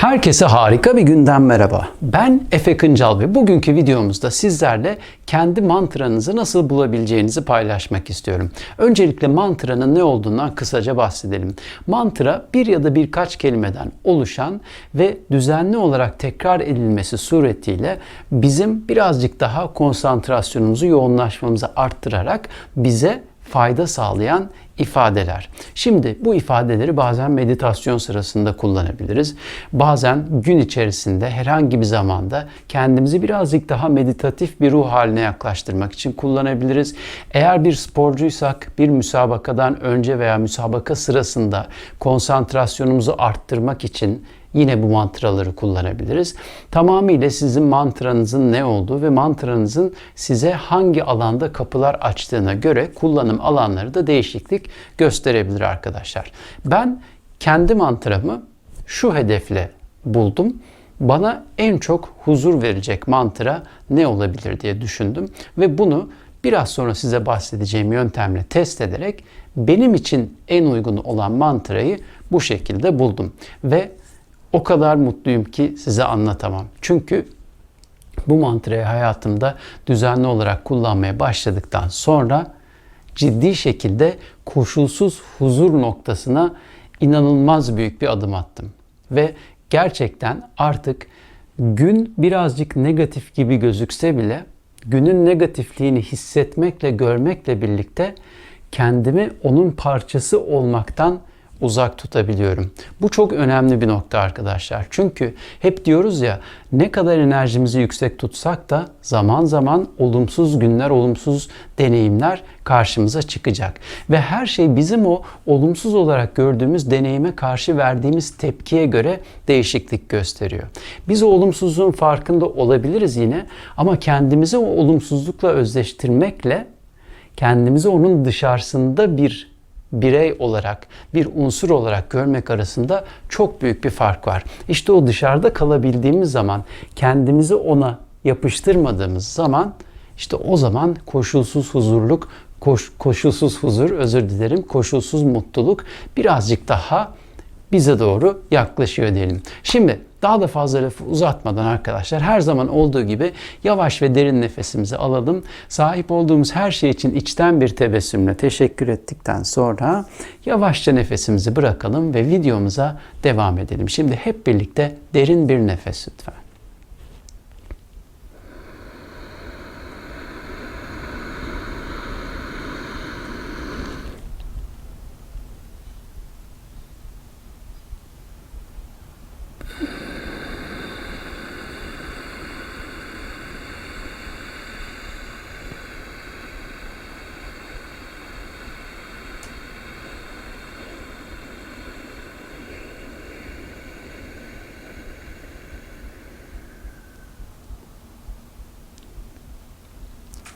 Herkese harika bir günden merhaba. Ben Efe Kıncal ve bugünkü videomuzda sizlerle kendi mantranızı nasıl bulabileceğinizi paylaşmak istiyorum. Öncelikle mantranın ne olduğundan kısaca bahsedelim. Mantra bir ya da birkaç kelimeden oluşan ve düzenli olarak tekrar edilmesi suretiyle bizim birazcık daha konsantrasyonumuzu, yoğunlaşmamızı arttırarak bize fayda sağlayan ifadeler. Şimdi bu ifadeleri bazen meditasyon sırasında kullanabiliriz. Bazen gün içerisinde herhangi bir zamanda kendimizi birazcık daha meditatif bir ruh haline yaklaştırmak için kullanabiliriz. Eğer bir sporcuysak bir müsabakadan önce veya müsabaka sırasında konsantrasyonumuzu arttırmak için Yine bu mantraları kullanabiliriz. Tamamıyla sizin mantranızın ne olduğu ve mantranızın size hangi alanda kapılar açtığına göre kullanım alanları da değişiklik gösterebilir arkadaşlar. Ben kendi mantramı şu hedefle buldum. Bana en çok huzur verecek mantra ne olabilir diye düşündüm ve bunu biraz sonra size bahsedeceğim yöntemle test ederek benim için en uygun olan mantrayı bu şekilde buldum ve o kadar mutluyum ki size anlatamam. Çünkü bu mantrayı hayatımda düzenli olarak kullanmaya başladıktan sonra ciddi şekilde koşulsuz huzur noktasına inanılmaz büyük bir adım attım. Ve gerçekten artık gün birazcık negatif gibi gözükse bile günün negatifliğini hissetmekle, görmekle birlikte kendimi onun parçası olmaktan uzak tutabiliyorum. Bu çok önemli bir nokta arkadaşlar. Çünkü hep diyoruz ya ne kadar enerjimizi yüksek tutsak da zaman zaman olumsuz günler, olumsuz deneyimler karşımıza çıkacak. Ve her şey bizim o olumsuz olarak gördüğümüz deneyime karşı verdiğimiz tepkiye göre değişiklik gösteriyor. Biz o olumsuzluğun farkında olabiliriz yine ama kendimizi o olumsuzlukla özleştirmekle kendimizi onun dışarısında bir birey olarak, bir unsur olarak görmek arasında çok büyük bir fark var. İşte o dışarıda kalabildiğimiz zaman, kendimizi ona yapıştırmadığımız zaman işte o zaman koşulsuz huzurluk, koş, koşulsuz huzur, özür dilerim, koşulsuz mutluluk birazcık daha bize doğru yaklaşıyor diyelim. Şimdi daha da fazla lafı uzatmadan arkadaşlar her zaman olduğu gibi yavaş ve derin nefesimizi alalım. Sahip olduğumuz her şey için içten bir tebessümle teşekkür ettikten sonra yavaşça nefesimizi bırakalım ve videomuza devam edelim. Şimdi hep birlikte derin bir nefes lütfen.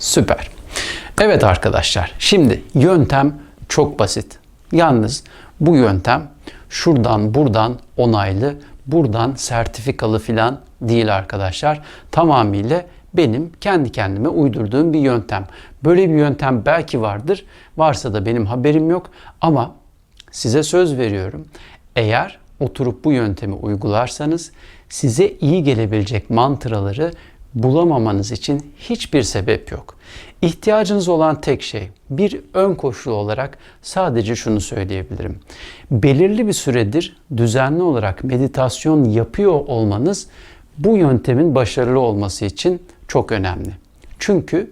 Süper. Evet arkadaşlar, şimdi yöntem çok basit. Yalnız bu yöntem şuradan buradan onaylı, buradan sertifikalı filan değil arkadaşlar. Tamamıyla benim kendi kendime uydurduğum bir yöntem. Böyle bir yöntem belki vardır. Varsa da benim haberim yok ama size söz veriyorum. Eğer oturup bu yöntemi uygularsanız size iyi gelebilecek mantraları bulamamanız için hiçbir sebep yok. İhtiyacınız olan tek şey bir ön koşul olarak sadece şunu söyleyebilirim. Belirli bir süredir düzenli olarak meditasyon yapıyor olmanız bu yöntemin başarılı olması için çok önemli. Çünkü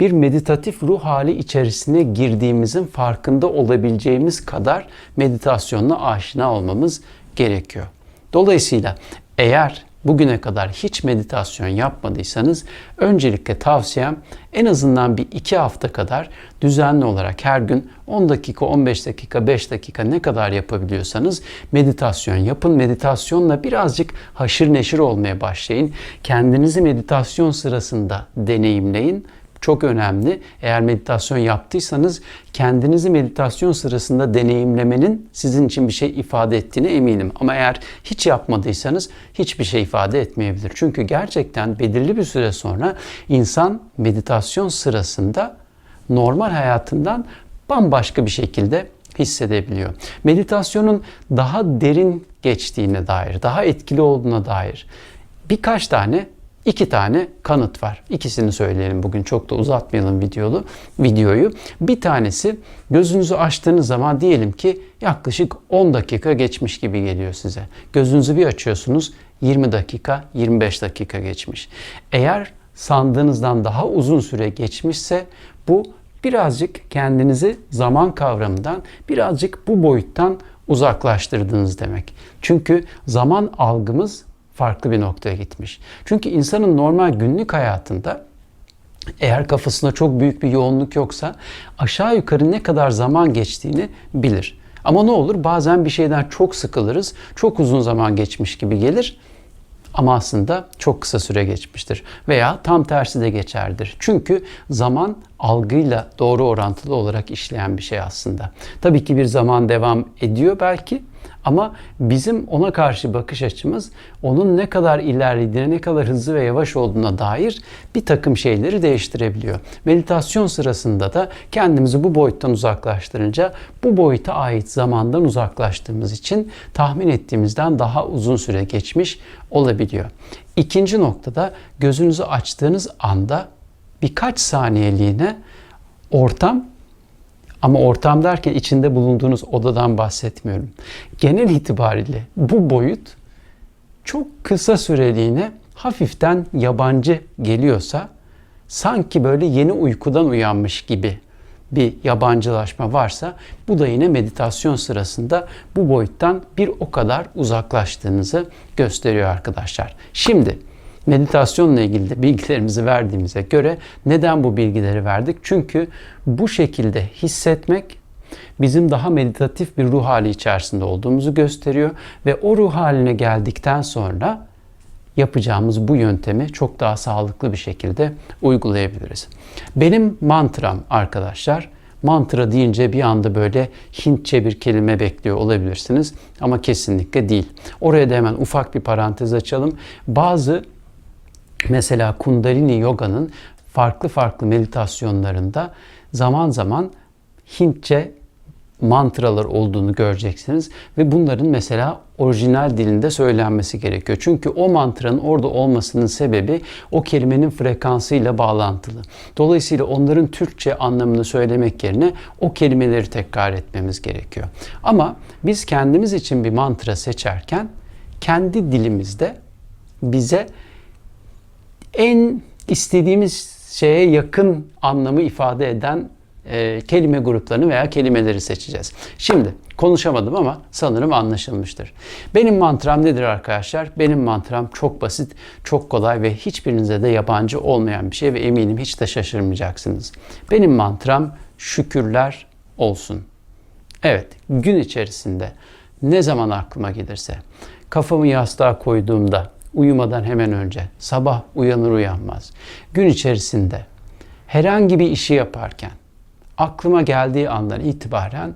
bir meditatif ruh hali içerisine girdiğimizin farkında olabileceğimiz kadar meditasyonla aşina olmamız gerekiyor. Dolayısıyla eğer bugüne kadar hiç meditasyon yapmadıysanız öncelikle tavsiyem en azından bir iki hafta kadar düzenli olarak her gün 10 dakika, 15 dakika, 5 dakika ne kadar yapabiliyorsanız meditasyon yapın. Meditasyonla birazcık haşır neşir olmaya başlayın. Kendinizi meditasyon sırasında deneyimleyin çok önemli. Eğer meditasyon yaptıysanız kendinizi meditasyon sırasında deneyimlemenin sizin için bir şey ifade ettiğine eminim. Ama eğer hiç yapmadıysanız hiçbir şey ifade etmeyebilir. Çünkü gerçekten belirli bir süre sonra insan meditasyon sırasında normal hayatından bambaşka bir şekilde hissedebiliyor. Meditasyonun daha derin geçtiğine dair, daha etkili olduğuna dair birkaç tane, iki tane kanıt var. İkisini söyleyelim bugün çok da uzatmayalım videolu videoyu. Bir tanesi gözünüzü açtığınız zaman diyelim ki yaklaşık 10 dakika geçmiş gibi geliyor size. Gözünüzü bir açıyorsunuz 20 dakika, 25 dakika geçmiş. Eğer sandığınızdan daha uzun süre geçmişse bu birazcık kendinizi zaman kavramından birazcık bu boyuttan uzaklaştırdınız demek. Çünkü zaman algımız farklı bir noktaya gitmiş. Çünkü insanın normal günlük hayatında eğer kafasında çok büyük bir yoğunluk yoksa aşağı yukarı ne kadar zaman geçtiğini bilir. Ama ne olur bazen bir şeyden çok sıkılırız. Çok uzun zaman geçmiş gibi gelir ama aslında çok kısa süre geçmiştir. Veya tam tersi de geçerdir. Çünkü zaman algıyla doğru orantılı olarak işleyen bir şey aslında. Tabii ki bir zaman devam ediyor belki ama bizim ona karşı bakış açımız onun ne kadar ilerlediğine, ne kadar hızlı ve yavaş olduğuna dair bir takım şeyleri değiştirebiliyor. Meditasyon sırasında da kendimizi bu boyuttan uzaklaştırınca bu boyuta ait zamandan uzaklaştığımız için tahmin ettiğimizden daha uzun süre geçmiş olabiliyor. İkinci noktada gözünüzü açtığınız anda birkaç saniyeliğine ortam ama ortam derken içinde bulunduğunuz odadan bahsetmiyorum. Genel itibariyle bu boyut çok kısa süreliğine hafiften yabancı geliyorsa sanki böyle yeni uykudan uyanmış gibi bir yabancılaşma varsa bu da yine meditasyon sırasında bu boyuttan bir o kadar uzaklaştığınızı gösteriyor arkadaşlar. Şimdi meditasyonla ilgili de bilgilerimizi verdiğimize göre neden bu bilgileri verdik? Çünkü bu şekilde hissetmek bizim daha meditatif bir ruh hali içerisinde olduğumuzu gösteriyor ve o ruh haline geldikten sonra yapacağımız bu yöntemi çok daha sağlıklı bir şekilde uygulayabiliriz. Benim mantram arkadaşlar mantra deyince bir anda böyle Hintçe bir kelime bekliyor olabilirsiniz ama kesinlikle değil. Oraya da hemen ufak bir parantez açalım. Bazı Mesela Kundalini Yoga'nın farklı farklı meditasyonlarında zaman zaman Hintçe mantralar olduğunu göreceksiniz ve bunların mesela orijinal dilinde söylenmesi gerekiyor. Çünkü o mantranın orada olmasının sebebi o kelimenin frekansıyla bağlantılı. Dolayısıyla onların Türkçe anlamını söylemek yerine o kelimeleri tekrar etmemiz gerekiyor. Ama biz kendimiz için bir mantra seçerken kendi dilimizde bize en istediğimiz şeye yakın anlamı ifade eden e, kelime gruplarını veya kelimeleri seçeceğiz. Şimdi konuşamadım ama sanırım anlaşılmıştır. Benim mantram nedir arkadaşlar? Benim mantram çok basit, çok kolay ve hiçbirinize de yabancı olmayan bir şey ve eminim hiç de şaşırmayacaksınız. Benim mantram şükürler olsun. Evet, gün içerisinde ne zaman aklıma gelirse, kafamı yastığa koyduğumda, uyumadan hemen önce, sabah uyanır uyanmaz, gün içerisinde herhangi bir işi yaparken aklıma geldiği andan itibaren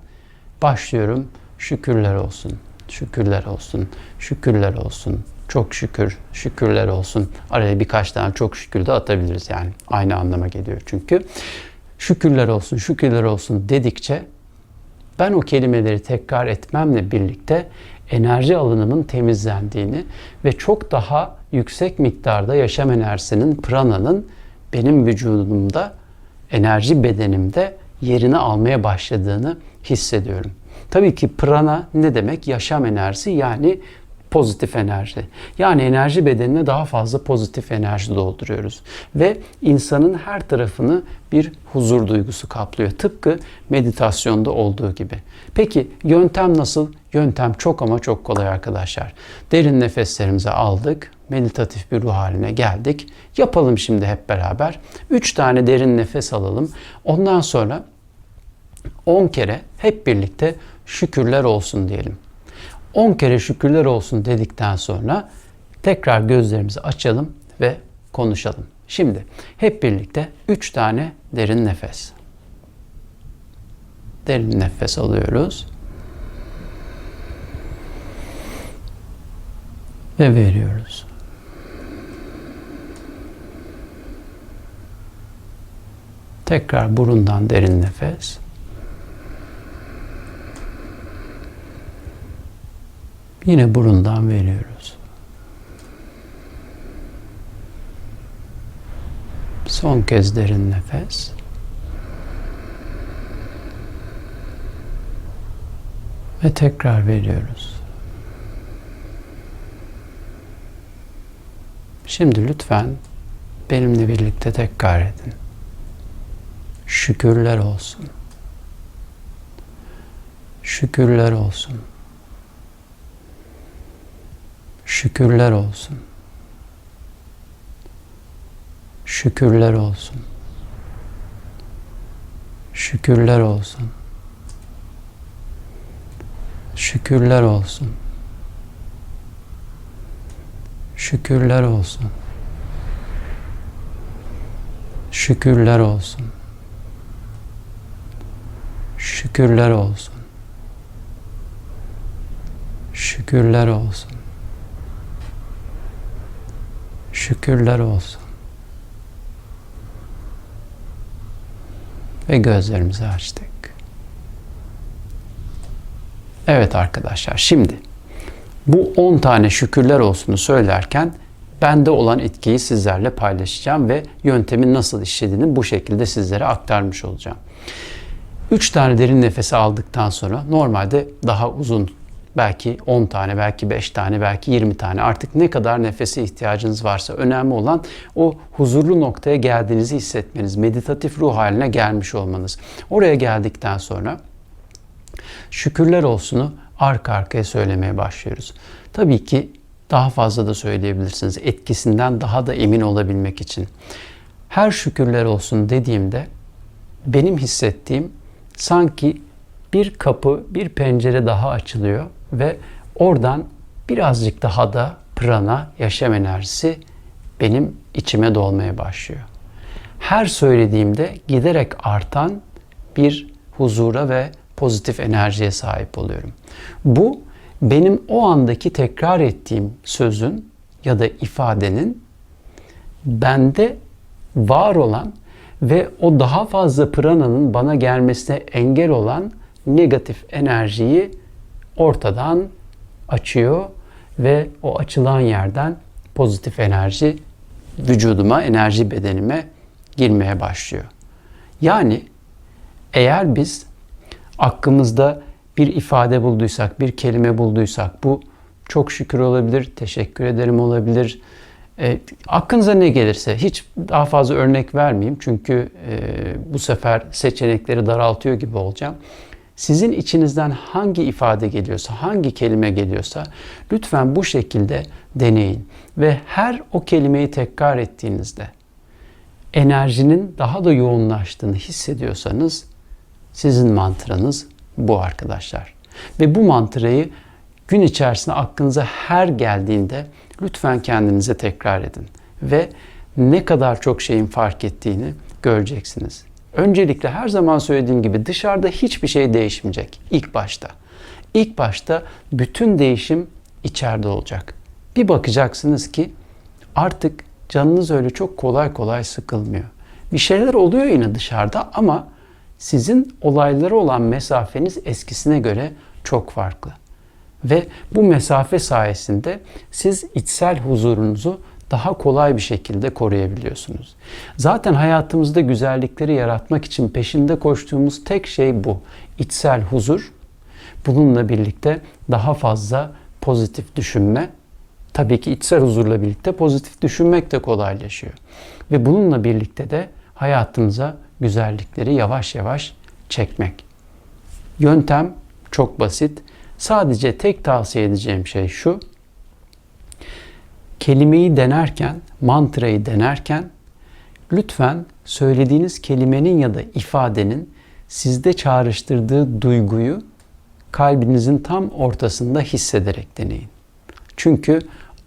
başlıyorum. Şükürler olsun, şükürler olsun, şükürler olsun, çok şükür, şükürler olsun. Araya birkaç tane çok şükür de atabiliriz yani. Aynı anlama geliyor çünkü. Şükürler olsun, şükürler olsun dedikçe ben o kelimeleri tekrar etmemle birlikte enerji alanımın temizlendiğini ve çok daha yüksek miktarda yaşam enerjisinin, prananın benim vücudumda, enerji bedenimde yerini almaya başladığını hissediyorum. Tabii ki prana ne demek? Yaşam enerjisi yani pozitif enerji. Yani enerji bedenine daha fazla pozitif enerji dolduruyoruz. Ve insanın her tarafını bir huzur duygusu kaplıyor. Tıpkı meditasyonda olduğu gibi. Peki yöntem nasıl? Yöntem çok ama çok kolay arkadaşlar. Derin nefeslerimizi aldık. Meditatif bir ruh haline geldik. Yapalım şimdi hep beraber. 3 tane derin nefes alalım. Ondan sonra 10 kere hep birlikte şükürler olsun diyelim. 10 kere şükürler olsun dedikten sonra tekrar gözlerimizi açalım ve konuşalım. Şimdi hep birlikte 3 tane derin nefes. Derin nefes alıyoruz. Ve veriyoruz. Tekrar burundan derin nefes. Yine burundan veriyoruz. Son kez derin nefes. Ve tekrar veriyoruz. Şimdi lütfen benimle birlikte tekrar edin. Şükürler olsun. Şükürler olsun. Şükürler olsun. Şükürler olsun. Şükürler olsun. Şükürler olsun. Şükürler olsun. Şükürler olsun. Şükürler olsun. Şükürler olsun. Şükürler olsun. Ve gözlerimizi açtık. Evet arkadaşlar şimdi bu 10 tane şükürler olsunu söylerken bende olan etkiyi sizlerle paylaşacağım ve yöntemin nasıl işlediğini bu şekilde sizlere aktarmış olacağım. 3 tane derin nefesi aldıktan sonra normalde daha uzun belki 10 tane, belki 5 tane, belki 20 tane artık ne kadar nefese ihtiyacınız varsa önemli olan o huzurlu noktaya geldiğinizi hissetmeniz, meditatif ruh haline gelmiş olmanız. Oraya geldikten sonra şükürler olsunu arka arkaya söylemeye başlıyoruz. Tabii ki daha fazla da söyleyebilirsiniz etkisinden daha da emin olabilmek için. Her şükürler olsun dediğimde benim hissettiğim sanki bir kapı, bir pencere daha açılıyor ve oradan birazcık daha da prana, yaşam enerjisi benim içime dolmaya başlıyor. Her söylediğimde giderek artan bir huzura ve pozitif enerjiye sahip oluyorum. Bu benim o andaki tekrar ettiğim sözün ya da ifadenin bende var olan ve o daha fazla prananın bana gelmesine engel olan negatif enerjiyi ortadan açıyor ve o açılan yerden pozitif enerji vücuduma, enerji bedenime girmeye başlıyor. Yani eğer biz aklımızda bir ifade bulduysak, bir kelime bulduysak bu çok şükür olabilir, teşekkür ederim olabilir. E, aklınıza ne gelirse hiç daha fazla örnek vermeyeyim çünkü e, bu sefer seçenekleri daraltıyor gibi olacağım. Sizin içinizden hangi ifade geliyorsa, hangi kelime geliyorsa lütfen bu şekilde deneyin ve her o kelimeyi tekrar ettiğinizde enerjinin daha da yoğunlaştığını hissediyorsanız sizin mantranız bu arkadaşlar. Ve bu mantrayı gün içerisinde aklınıza her geldiğinde lütfen kendinize tekrar edin. Ve ne kadar çok şeyin fark ettiğini göreceksiniz. Öncelikle her zaman söylediğim gibi dışarıda hiçbir şey değişmeyecek ilk başta. İlk başta bütün değişim içeride olacak. Bir bakacaksınız ki artık canınız öyle çok kolay kolay sıkılmıyor. Bir şeyler oluyor yine dışarıda ama sizin olaylara olan mesafeniz eskisine göre çok farklı. Ve bu mesafe sayesinde siz içsel huzurunuzu daha kolay bir şekilde koruyabiliyorsunuz. Zaten hayatımızda güzellikleri yaratmak için peşinde koştuğumuz tek şey bu. İçsel huzur. Bununla birlikte daha fazla pozitif düşünme. Tabii ki içsel huzurla birlikte pozitif düşünmek de kolaylaşıyor. Ve bununla birlikte de hayatımıza güzellikleri yavaş yavaş çekmek. Yöntem çok basit. Sadece tek tavsiye edeceğim şey şu. Kelimeyi denerken, mantrayı denerken lütfen söylediğiniz kelimenin ya da ifadenin sizde çağrıştırdığı duyguyu kalbinizin tam ortasında hissederek deneyin. Çünkü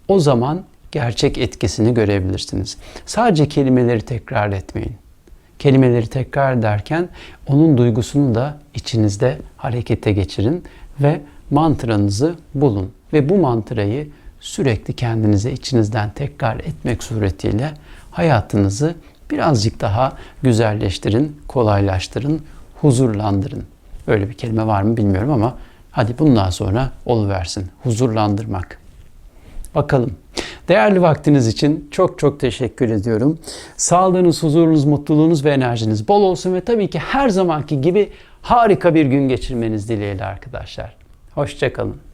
o zaman gerçek etkisini görebilirsiniz. Sadece kelimeleri tekrar etmeyin. Kelimeleri tekrar ederken onun duygusunu da içinizde harekete geçirin ve mantranızı bulun. Ve bu mantrayı sürekli kendinize içinizden tekrar etmek suretiyle hayatınızı birazcık daha güzelleştirin, kolaylaştırın, huzurlandırın. Öyle bir kelime var mı bilmiyorum ama Hadi bundan sonra oluversin. Huzurlandırmak. Bakalım. Değerli vaktiniz için çok çok teşekkür ediyorum. Sağlığınız, huzurunuz, mutluluğunuz ve enerjiniz bol olsun ve tabii ki her zamanki gibi harika bir gün geçirmeniz dileğiyle arkadaşlar. Hoşçakalın.